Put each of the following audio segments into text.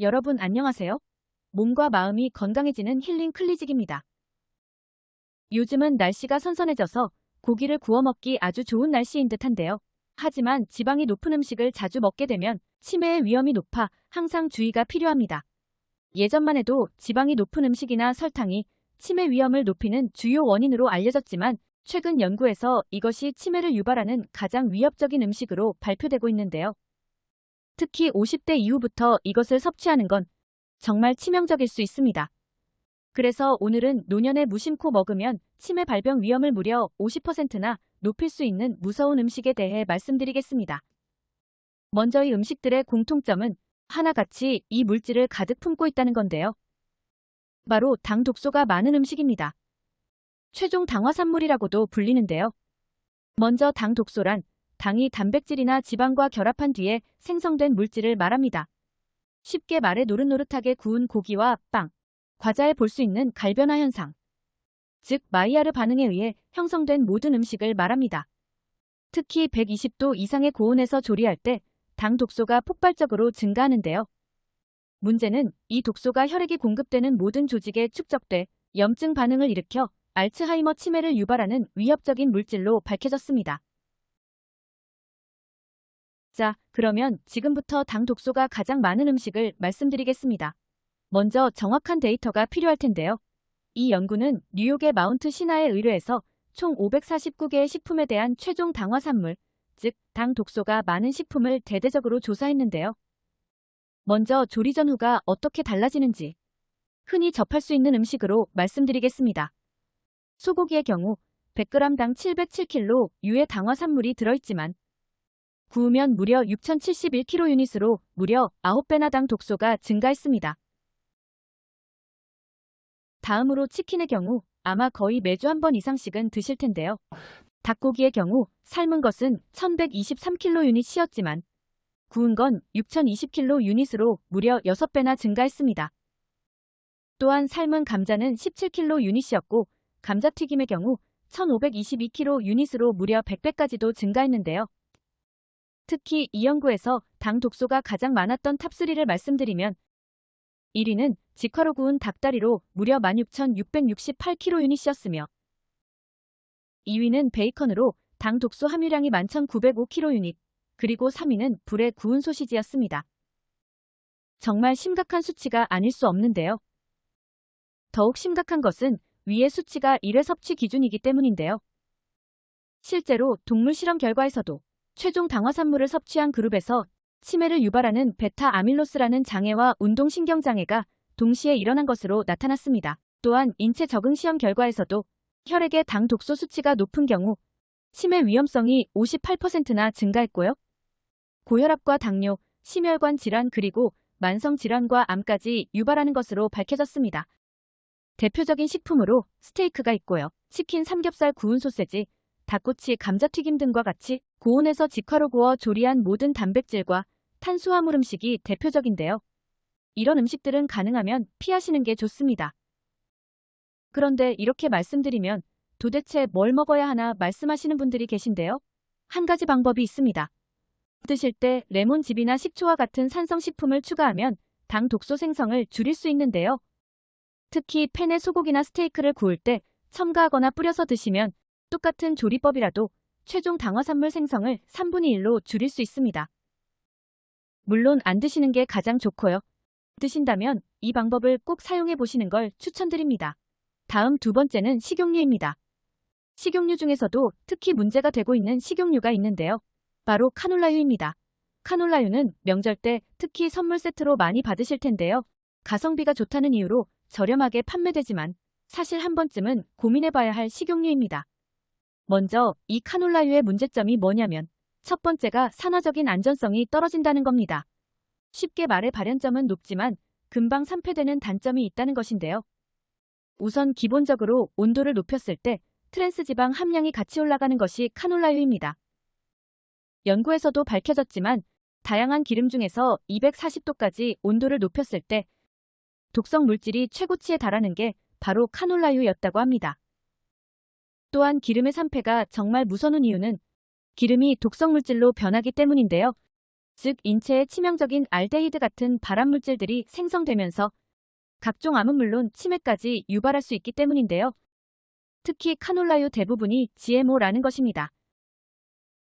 여러분 안녕하세요. 몸과 마음이 건강해지는 힐링 클리직입니다. 요즘은 날씨가 선선해져서 고기를 구워 먹기 아주 좋은 날씨인 듯한데요. 하지만 지방이 높은 음식을 자주 먹게 되면 치매의 위험이 높아 항상 주의가 필요합니다. 예전만 해도 지방이 높은 음식이나 설탕이 치매 위험을 높이는 주요 원인으로 알려졌지만 최근 연구에서 이것이 치매를 유발하는 가장 위협적인 음식으로 발표되고 있는데요. 특히 50대 이후부터 이것을 섭취하는 건 정말 치명적일 수 있습니다. 그래서 오늘은 노년에 무심코 먹으면 치매 발병 위험을 무려 50%나 높일 수 있는 무서운 음식에 대해 말씀드리겠습니다. 먼저 이 음식들의 공통점은 하나같이 이 물질을 가득 품고 있다는 건데요. 바로 당 독소가 많은 음식입니다. 최종 당화산물이라고도 불리는데요. 먼저 당 독소란 당이 단백질이나 지방과 결합한 뒤에 생성된 물질을 말합니다. 쉽게 말해 노릇노릇하게 구운 고기와 빵, 과자에 볼 수 있는 갈변화 현상, 즉 마이야르 반응에 의해 형성된 모든 음식을 말합니다. 특히 120도 이상의 고온에서 조리할 때 당 독소가 폭발적으로 증가하는데요. 문제는 이 독소가 혈액이 공급되는 모든 조직에 축적돼 염증 반응을 일으켜 알츠하이머 치매를 유발하는 위협적인 물질로 밝혀졌습니다. 자, 그러면 지금부터 당 독소가 가장 많은 음식을 말씀드리겠습니다. 먼저 정확한 데이터가 필요할 텐데요. 이 연구는 뉴욕의 마운트 시나에 의뢰해서 총 549개의 식품에 대한 최종 당화산물, 즉, 당 독소가 많은 식품을 대대적으로 조사했는데요. 먼저 조리 전후가 어떻게 달라지는지 흔히 접할 수 있는 음식으로 말씀드리겠습니다. 소고기의 경우 100g당 707kcal 유의 당화산물이 들어있지만 구우면 무려 6071kcal 유닛으로 무려 9배나 당 독소가 증가했습니다. 다음으로 치킨의 경우 아마 거의 매주 한 번 이상씩은 드실 텐데요. 닭고기의 경우 삶은 것은 1123kcal 유닛이었지만 구운 건 6020kcal 유닛으로 무려 6배나 증가했습니다. 또한 삶은 감자는 17kcal 유닛이었고 감자튀김의 경우 1522kcal 유닛으로 무려 100배까지도 증가했는데요. 특히 이 연구에서 당 독소가 가장 많았던 탑3를 말씀드리면 1위는 직화로 구운 닭다리로 무려 16,668kcal 유닛이었으며 2위는 베이컨으로 당 독소 함유량이 11,905kcal 유닛, 그리고 3위는 불에 구운 소시지였습니다. 정말 심각한 수치가 아닐 수 없는데요. 더욱 심각한 것은 위의 수치가 1회 섭취 기준이기 때문인데요. 실제로 동물 실험 결과에서도 최종 당화산물을 섭취한 그룹에서 치매를 유발하는 베타 아밀로스라는 장애와 운동신경 장애가 동시에 일어난 것으로 나타났습니다. 또한 인체 적응 시험 결과에서도 혈액의 당 독소 수치가 높은 경우 치매 위험성이 58%나 증가했고요. 고혈압과 당뇨, 심혈관 질환 그리고 만성 질환과 암까지 유발하는 것으로 밝혀졌습니다. 대표적인 식품으로 스테이크가 있고요. 치킨, 삼겹살, 구운 소세지, 닭꼬치, 감자튀김 등과 같이 고온에서 직화로 구워 조리한 모든 단백질과 탄수화물 음식이 대표적인데요. 이런 음식들은 가능하면 피하시는 게 좋습니다. 그런데 이렇게 말씀드리면 도대체 뭘 먹어야 하나 말씀하시는 분들이 계신데요. 한 가지 방법이 있습니다. 드실 때 레몬즙이나 식초와 같은 산성식품을 추가하면 당 독소 생성을 줄일 수 있는데요. 특히 팬에 소고기나 스테이크를 구울 때 첨가하거나 뿌려서 드시면 똑같은 조리법이라도 최종 당화산물 생성을 3분의 1로 줄일 수 있습니다. 물론 안 드시는 게 가장 좋고요. 드신다면 이 방법을 꼭 사용해 보시는 걸 추천드립니다. 다음 두 번째는 식용유입니다. 식용유 중에서도 특히 문제가 되고 있는 식용유가 있는데요. 바로 카놀라유입니다. 카놀라유는 명절 때 특히 선물 세트로 많이 받으실 텐데요. 가성비가 좋다는 이유로 저렴하게 판매되지만 사실 한 번쯤은 고민해봐야 할 식용유입니다. 먼저 이 카놀라유의 문제점이 뭐냐면 첫 번째가 산화적인 안전성이 떨어진다는 겁니다. 쉽게 말해 발연점은 높지만 금방 산패되는 단점이 있다는 것인데요. 우선 기본적으로 온도를 높였을 때 트랜스 지방 함량이 같이 올라가는 것이 카놀라유입니다. 연구에서도 밝혀졌지만 다양한 기름 중에서 240도까지 온도를 높였을 때 독성 물질이 최고치에 달하는 게 바로 카놀라유였다고 합니다. 또한 기름의 산패가 정말 무서운 이유는 기름이 독성 물질로 변하기 때문인데요. 즉 인체에 치명적인 알데히드 같은 발암물질들이 생성되면서 각종 암은 물론 치매까지 유발할 수 있기 때문인데요. 특히 카놀라유 대부분이 GMO라는 것입니다.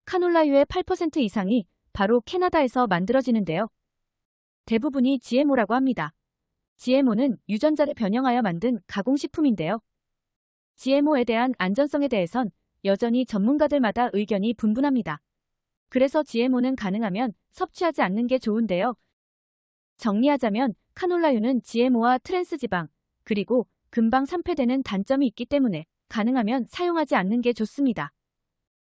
카놀라유의 8% 이상이 바로 캐나다에서 만들어지는데요. 대부분이 GMO라고 합니다. GMO는 유전자를 변형하여 만든 가공식품인데요. GMO에 대한 안전성에 대해선 여전히 전문가들마다 의견이 분분합니다. 그래서 GMO는 가능하면 섭취하지 않는 게 좋은데요. 정리하자면 카놀라유는 GMO와 트랜스지방, 그리고 금방 산패되는 단점이 있기 때문에 가능하면 사용하지 않는 게 좋습니다.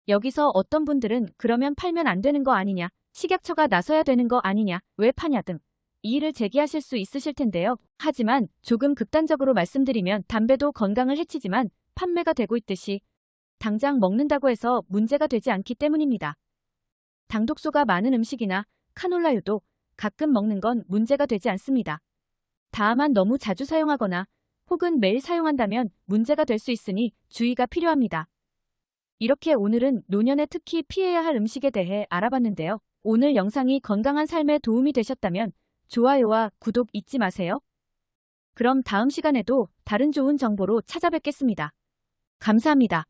여기서 어떤 분들은 그러면 팔면 안 되는 거 아니냐, 식약처가 나서야 되는 거 아니냐, 왜 파냐 등 이의를 제기하실 수 있으실 텐데요. 하지만 조금 극단적으로 말씀드리면 담배도 건강을 해치지만 판매가 되고 있듯이 당장 먹는다고 해서 문제가 되지 않기 때문입니다. 당독소가 많은 음식이나 카놀라유도 가끔 먹는 건 문제가 되지 않습니다. 다만 너무 자주 사용하거나 혹은 매일 사용한다면 문제가 될 수 있으니 주의가 필요합니다. 이렇게 오늘은 노년에 특히 피해야 할 음식에 대해 알아봤는데요. 오늘 영상이 건강한 삶에 도움이 되셨다면 좋아요와 구독 잊지 마세요. 그럼 다음 시간에도 다른 좋은 정보로 찾아뵙겠습니다. 감사합니다.